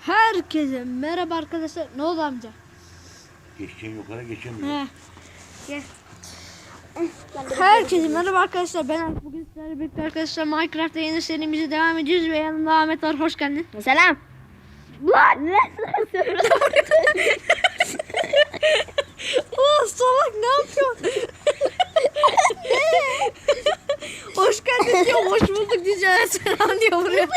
Herkese merhaba arkadaşlar. Ne oldu amca? Geçeceğim yukarı geçemiyorum. He. Gel. Herkese merhaba arkadaşlar. Ben. Bugün sizlerle birlikte arkadaşlar Minecraft'ta yeni serimize devam ediyoruz ve yanımda Ahmet var. Hoş geldin. Selam. Lan ne? Oh salak ne yapıyorsun? hoş geldin diyor. Hoş bulduk diyeceğim. Selam diyor buraya.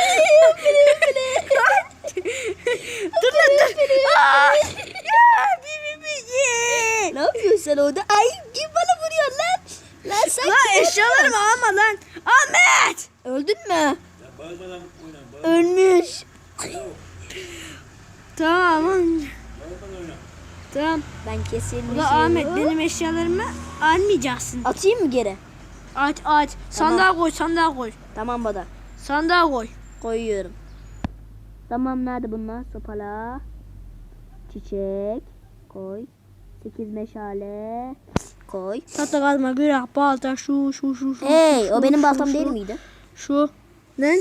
dur lan dur. Aa, ya ye. Ne yapıyorsun sen orada? Ay kim bana vuruyor lan? Lan sen Lan eşyalarımı alma lan. Ahmet. öldün mü? Bağırmadan Ölmüş. Tamam. Tamam. Ben kesin Bu da Ahmet benim eşyalarımı almayacaksın. Atayım mı geri? Aç aç. Sandığa koy sandığa koy. Tamam baba. Sandığa koy. Koyuyorum. Tamam nerede bunlar? Sopala. Çiçek. Koy. Sekiz meşale. Koy. Tahta kazma, günah, balta, şu şu şu şu. Hey şu, o benim şu, baltam şu, değil miydi? Şu. Lan.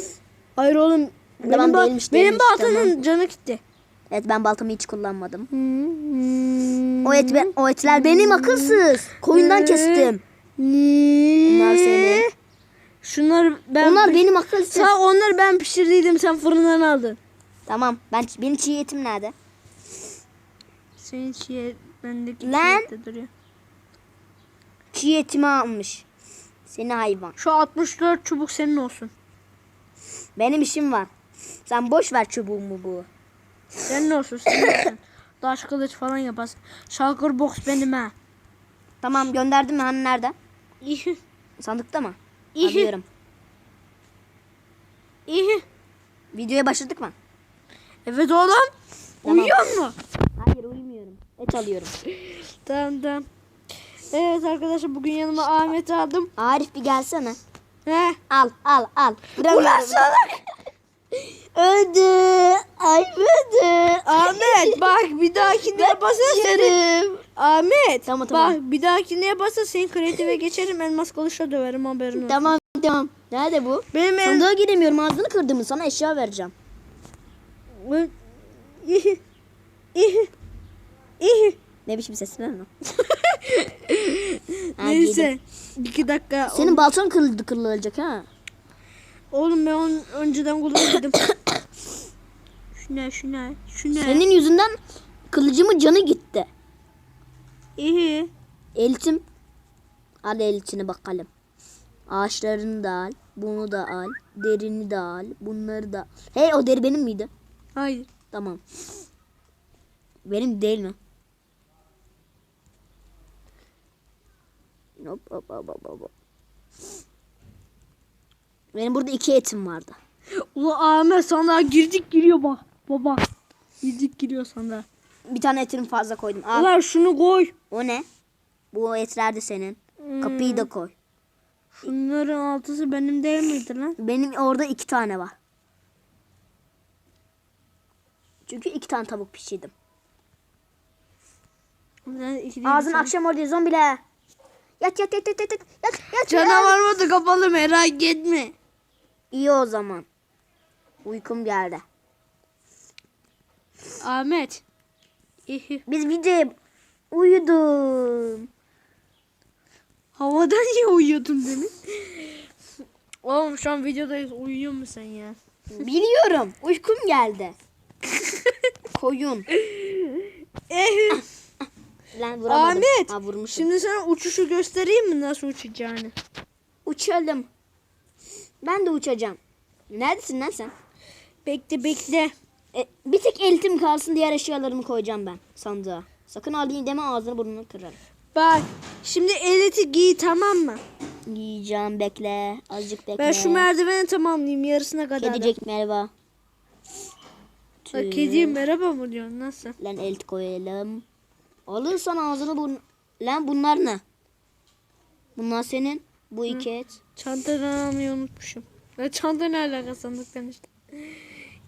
Hayır oğlum. Tamam, benim, ba- değilmiş, benim değilmiş, baltanın tamam. canı gitti. Evet ben baltamı hiç kullanmadım. Hmm. O et o etler benim akılsız. Koyundan kestim. Bunlar senin. Şunları ben Onlar benim akılsız. Sen onları ben pişirdiydim sen fırından aldın. Tamam. Ben benim çiğ etim nerede? Senin şey bendeki Lan. çiğ duruyor. Çiğ etimi almış. Seni hayvan. Şu 64 çubuk senin olsun. Benim işim var. Sen boş ver çubuğumu bu. Senin olsun senin olsun. Taş kılıç falan yaparsın. Shulker box benim ha. Tamam gönderdim mi? Hani nerede? İyi. Sandıkta mı? İyi. Alıyorum. İyi. Videoya başladık mı? Evet oğlum. Tamam. Uyuyor mu? Hayır uyumuyorum. Et alıyorum. Tamam tamam. Evet arkadaşlar bugün yanıma Ahmet aldım. Arif bir gelsene. He. Al al al. Ulan salak. Öldü. Ay öldü. Ahmet bak bir dahakine yaparsan seni. Ahmet Tamam, tamam. bak bir dahakine yaparsan seni kreatife geçerim elmas kılıçla döverim haberin olsun. Tamam tamam. Nerede bu? Benim el... Sandığa giremiyorum. Ağzını kırdım. Sana eşya vereceğim. İyi. İyi. İyi. Ne biçim ses lan o? Neyse. iki dakika. Senin baltan kırıldı kırılacak ha. Oğlum ben onu önceden kullanıyordum. şu ne şu ne şu ne. Senin yüzünden kılıcımın canı gitti. İyi. Eltim. Al eltini bakalım. Ağaçlarını da al. Bunu da al. Derini de al. Bunları da al. Hey o deri benim miydi? Hayır. Tamam. Benim değil mi? Hop hop hop hop hop. Benim burada iki etim vardı. Ula Ahmet sandığa girdik giriyor bak. Baba. Girdik giriyor sandığa. Bir tane etimi fazla koydum. Al. Ulan şunu koy. O ne? Bu etler de senin. Kapıyı da koy. Şunların altısı benim değil miydi lan? Benim orada iki tane var. Çünkü iki tane tavuk pişirdim. Ağzın akşam orada zombiler. Yat yat yat yat yat yat yat. Canavar mı da kapalı merak etme. İyi o zaman. Uykum geldi. Ahmet. Biz videoya uyudum. Havadan niye uyuyordun demin? Oğlum şu an videodayız. Uyuyor musun sen ya? Biliyorum. Uykum geldi. Koyun. Eh, Lan vuramadım. Ahmet. Ha vurmuşum. Şimdi sana uçuşu göstereyim mi nasıl uçacağını? Uçalım. Ben de uçacağım. Neredesin lan sen? Bekle bekle. E, bir tek eltim kalsın diğer eşyalarımı koyacağım ben sandığa. Sakın alayım deme ağzını burnunu kırarım. Bak şimdi eleti giy tamam mı? Yiyeceğim bekle. Azıcık bekle. Ben şu merdiveni tamamlayayım yarısına kadar. da. Kedicek merhaba. Bak kediye merhaba mı diyorsun nasıl? Lan elt koyalım. Alırsan ağzını burun... Lan bunlar ne? Bunlar senin. Bu iki et. Çantadan almayı unutmuşum. Ya çanta ne alaka sandıktan işte.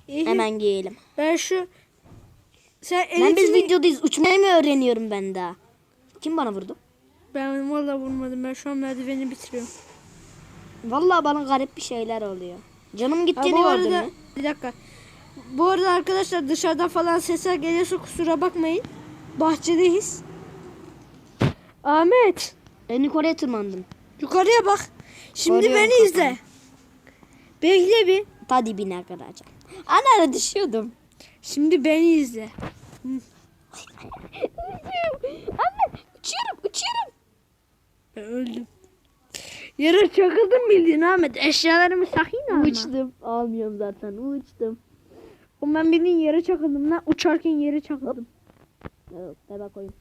İyi. Hemen giyelim. Ben şu sen Lan biz elitini... videodayız. Uçmayı mı öğreniyorum ben daha? Kim bana vurdu? Ben valla vurmadım. Ben şu an merdiveni bitiriyorum. Vallahi bana garip bir şeyler oluyor. Canım gittiğini gördün mü? bir dakika. Bu arada arkadaşlar dışarıdan falan sesler geliyorsa kusura bakmayın. Bahçedeyiz. Ahmet En yukarıya tırmandım. yukarıya bak. Şimdi Arıyorum beni izle. Bekle bir. Ta dibine kadar. Ana düşüyordum. Şimdi beni izle. Anne uçuyorum uçuyorum. Ben öldüm. Yere çakıldım bildiğin Ahmet. Eşyalarımı sakayım ama. Uçtum. Almıyorum zaten uçtum. O ben bildiğin yere çakıldım lan. Uçarken yere çakıldım. Evet bebe koyayım.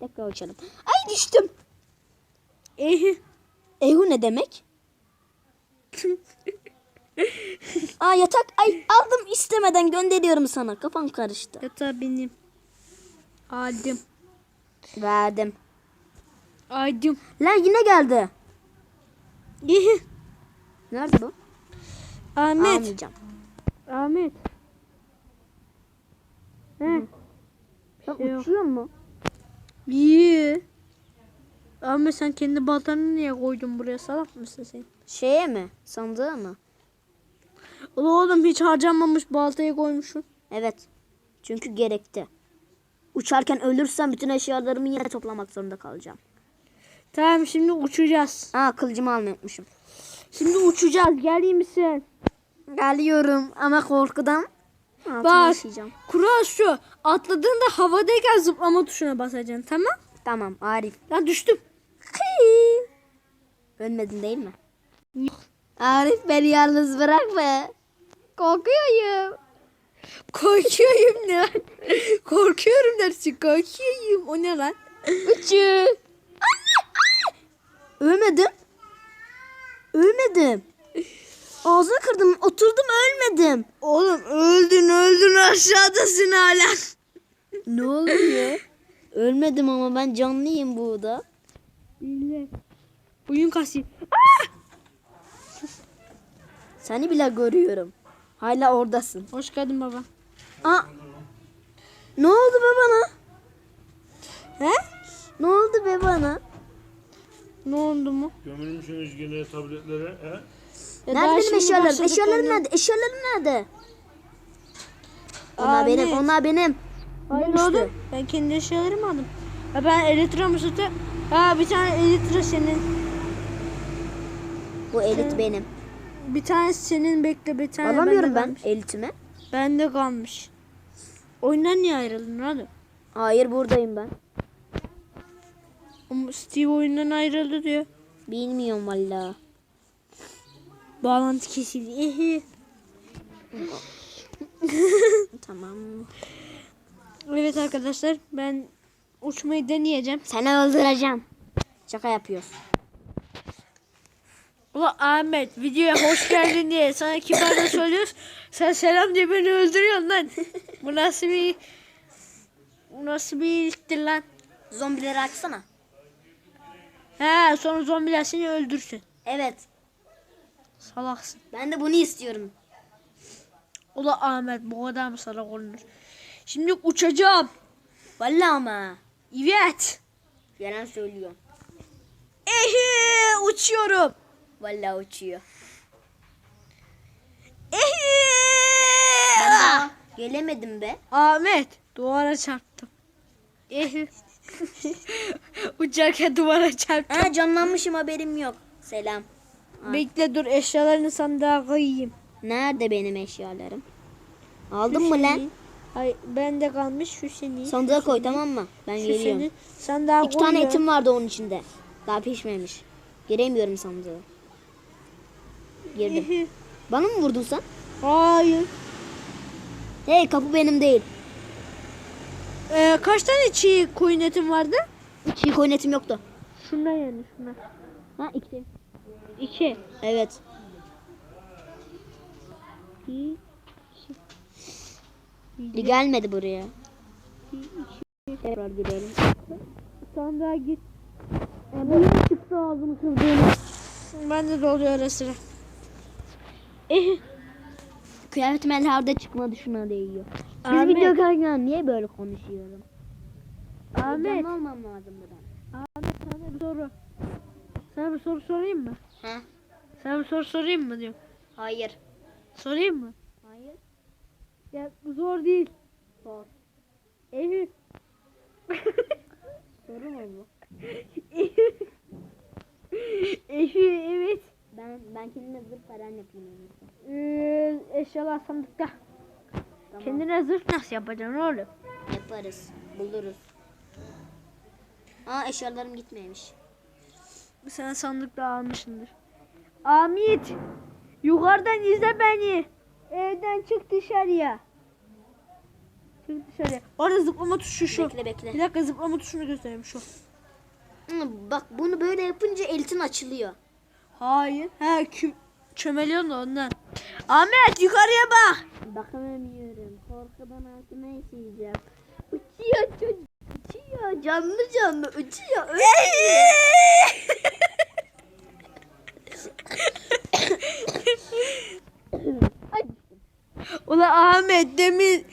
Tekrar uçalım. Ay düştüm. Ehi. Ehu ne demek? Aa yatak. Ay aldım istemeden gönderiyorum sana. Kafam karıştı. Yatağı benim. Aldım. Verdim. Aldım. Lan yine geldi. Nerede bu? Ahmet. Almayacağım. Ahmet. He. Sen Şey yok. uçuyor mu? İyi. Ahmet sen kendi baltanı niye koydun buraya salak mısın sen? Şeye mi? Sandığa mı? Ulan oğlum hiç harcanmamış baltayı koymuşsun. Evet. Çünkü gerekti. Uçarken ölürsem bütün eşyalarımı yine toplamak zorunda kalacağım. Tamam şimdi uçacağız. Aa kılıcımı almayı unutmuşum. Şimdi uçacağız. Gelir misin? Geliyorum ama korkudan altıma Bak. işeyeceğim. Kural şu. Atladığında havadayken zıplama tuşuna basacaksın. Tamam? Tamam Arif. Lan düştüm. Ölmedin değil mi? Arif beni yalnız bırakma. Korkuyorum. Korkuyorum lan. Korkuyorum dersin. Korkuyorum. O ne lan? Uçu. Ölmedim. Ölmedim. Ağzını kırdım. Oturdum ölmedim. Oğlum öldün öldün aşağıdasın hala. Ne oluyor? Ölmedim ama ben canlıyım burada. İlle. Oyun kasıyor. Seni bile görüyorum. Hala oradasın. Hoş geldin baba. Aa. Ne oldu be bana? He? Ne oldu be bana? Ne oldu mu? Gömülmüşsünüz yine tabletlere. He? Ya nerede benim eşyalarım? Eşyalarım nerede? Eşyalarım nerede? Onlar Ahmet. benim, onlar benim. Hayır Düştü. oğlum. Ben kendi eşyalarımı aldım. Ha ben elitra musata. Ha bir tane elitra senin. Bu elit benim. Bir tane senin bekle bir tane Alamıyorum ben kalmış. elitimi. Bende kalmış. Oyundan niye ayrıldın hadi? Hayır buradayım ben. Ama Steve oyundan ayrıldı diyor. Bilmiyorum valla. Bağlantı kesildi. Ehe. Tamam. Evet arkadaşlar ben uçmayı deneyeceğim. Seni öldüreceğim. Şaka yapıyorsun. Ulan Ahmet videoya hoş geldin diye sana kibarca söylüyoruz. Sen selam diye beni öldürüyorsun lan. Bu nasıl bir bu nasıl bir iyiliktir lan? Zombileri açsana. He sonra zombiler seni öldürsün. Evet. Salaksın. Ben de bunu istiyorum. Ula Ahmet bu kadar mı salak olunur? Şimdi uçacağım. Valla ama. Evet. Yalan söylüyor. Ehe uçuyorum. Valla uçuyor. Ehe. Ben daha gelemedim be. Ahmet duvara çarptım. Ehe. Uçarken duvara çarptım. Ha canlanmışım haberim yok. Selam. Bekle dur eşyalarını sandığa koyayım. Nerede benim eşyalarım? Aldın mı lan? Hayır bende kalmış şu senin. Sandığa koy tamam mı? Ben Şu geliyorum. senin. Sandığa İki tane koyuyorum. etim vardı onun içinde. Daha pişmemiş. Giremiyorum sandığa. Girdim. Bana mı vurdun sen? Hayır. Hey kapı benim değil. Ee, kaç tane çiğ koyun etim vardı? Çiğ koyun etim yoktu. Şuna yani şuna. Ha iki. İki. Evet. Bir. Gelmedi buraya. Tekrar girelim. Sandığa git. E, bu yeni çıktı ağzımı kırdığını. Ben de doluyor ara sıra. Eh. Kıyafetim ellerde çıkmadı şuna değiyor. Biz Ahmet. video kaydından niye böyle konuşuyorum? Ahmet. Heyecanlı olmam lazımdı ben. Ahmet sana bir soru. Sana bir soru sorayım mı? Ha? Sana bir soru sorayım mı diyorum. Hayır. Sorayım mı? Hayır. Ya bu zor değil. Sor. Eylül. Soru mu bu? Eylül evet. Ben ben kendime zırh falan yapayım. Ee, eşyalar sandıkta. Tamam. Kendine zırh nasıl yapacaksın oğlum? Yaparız. Buluruz. Aa eşyalarım gitmemiş. Sen sandıkta almışsındır. Amit. Yukarıdan izle beni. Evden çık dışarıya. Çık dışarıya. Orada zıplama tuşu şu. Bekle bekle. Bir dakika zıplama tuşunu göstereyim şu. Hı, bak bunu böyle yapınca elitin açılıyor. Hayır. He kü çömeliyorsun da ondan. Ahmet yukarıya bak. Bakamıyorum. Korkudan altıma işeyeceğim. Uçuyor çocuk. Uçuyor. Canlı canlı uçuyor. Ay, Ulan Ahmet demin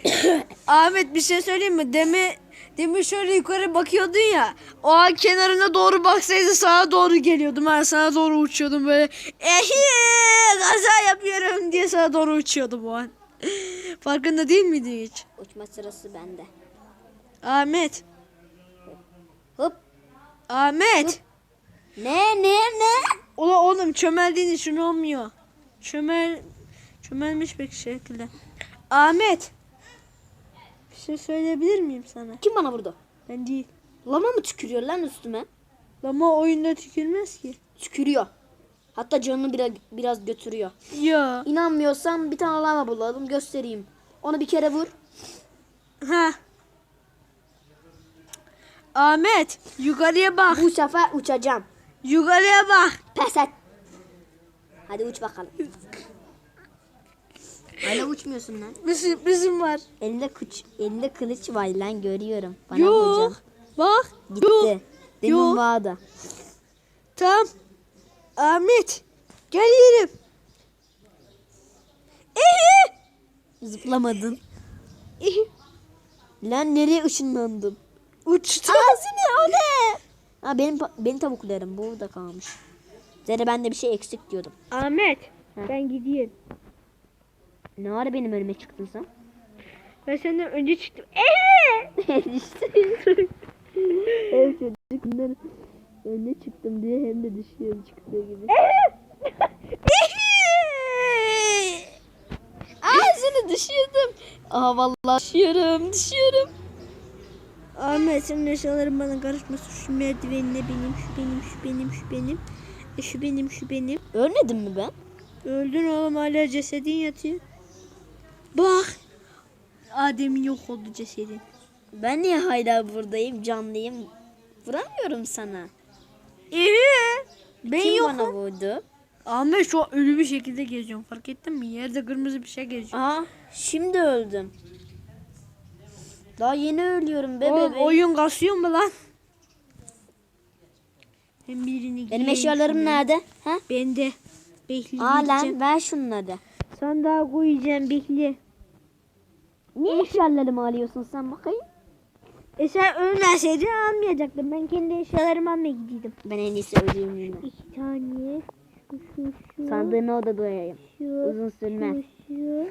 Ahmet bir şey söyleyeyim mi? Demin demin şöyle yukarı bakıyordun ya. O an kenarına doğru baksaydı sağa doğru geliyordum. Ben sana doğru uçuyordum böyle. Ehi kaza yapıyorum diye sana doğru uçuyordum o an. Farkında değil miydin hiç? Uçma sırası bende. Ahmet. Hop. Ahmet. Ne ne ne? Ulan oğlum çömeldiğin için olmuyor. Çömel çömelmiş bir şekilde. Ahmet. Bir şey söyleyebilir miyim sana? Kim bana vurdu? Ben değil. Lama mı tükürüyor lan üstüme? Ama oyunda tükürmez ki. Tükürüyor. Hatta canını biraz, biraz götürüyor. Ya. İnanmıyorsan bir tane lama bulalım göstereyim. Onu bir kere vur. Ha. Ahmet yukarıya bak. Bu sefer uçacağım. Yukarıya bak. Pes et. Hadi uç bakalım. Hala uçmuyorsun lan. Bir sürprizim var. Elinde kıç, elinde kılıç var lan görüyorum. Bana Yok. vuracağım. Bak. Gitti. Yok. Demin Yok. vardı. Tamam. Ahmet. Gel yerim. Ehe. Zıplamadın. Lan nereye ışınlandın? Uçtu. Ağzını o ne? Ha benim benim tavuklarım burada kalmış. Zere bende bir şey eksik diyordum. Ahmet. Hı. Ben gideyim. Ne ara benim önüme çıktın sen? Ben senden önce çıktım. Ehe. Ev çocuklar önüne çıktım diye hem de düşüyor çıktığı gibi. Ağzını düşürdüm. Aa vallahi düşüyorum düşüyorum. Ahmet senin eşyaların bana karışmasın. Şu merdivenine benim, şu benim, şu benim, şu benim. E, şu benim, şu benim. Ölmedim mi ben? Öldün oğlum hala cesedin yatıyor. Bak. Adem'in yok oldu cesedin. Ben niye hala buradayım canlıyım? Vuramıyorum sana. Ee, ben Kim yokum. bana vurdu? Ahmet şu an ölü bir şekilde geziyorum. Fark ettin mi? Yerde kırmızı bir şey geziyor. Aa şimdi öldüm. Daha yeni ölüyorum be Oğlum, bebeğim. oyun kasıyor mu lan? Hem birini Benim eşyalarım nerede? Ha? Bende. Bekle. Aa lan ver şunları. Sandığa koyacağım bekle. Niye eşyalarımı alıyorsun sen bakayım? E sen ölmeseydin almayacaktım. Ben kendi eşyalarımı almaya gidiyordum. Ben en iyisi öleyim yine. İki tane. Şu şu şu. Sandığını odada doyayım. Şu. Uzun sürmez. Şu şu.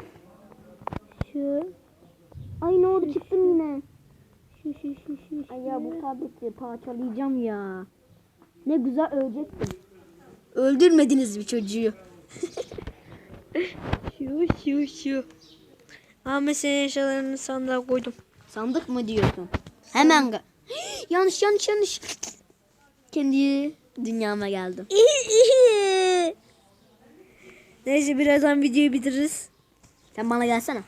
Şu. Ay ne oldu çıktım yine. Şu şu şu şu. Ay ya bu tableti parçalayacağım ya. Ne güzel ölecektim. Öldürmediniz bir çocuğu. Şu şu şu. Ahmet senin eşyalarını sandığa koydum. Sandık mı diyorsun? Hemen yanlış yanlış yanlış. Kendi dünyama geldim. Neyse birazdan videoyu bitiririz. Sen bana gelsene.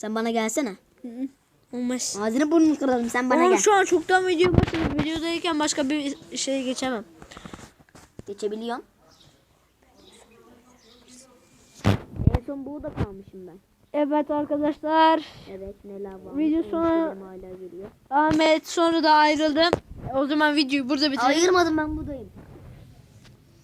Sen bana gelsene. Olmaz. Ağzını burnunu kırarım sen bana Ama gel. şu an çoktan video başladı. Videodayken başka bir şeye geçemem. Geçebiliyorum. En son burada kalmışım ben. Evet arkadaşlar. Evet neler var. Video hala geliyor. Ahmet sonra da ayrıldım. O zaman videoyu burada bitirelim. Ayırmadım ben buradayım.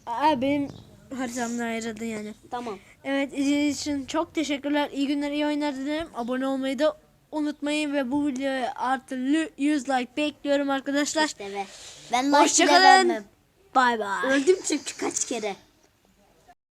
Aa, benim haritamdan ayrıldı yani. Tamam. Evet izlediğiniz için çok teşekkürler. İyi günler, iyi oyunlar dilerim. Abone olmayı da unutmayın ve bu videoya artı 100 like bekliyorum arkadaşlar. İşte be. Ben like Hoşçakalın. Bay bay. Öldüm çünkü kaç kere.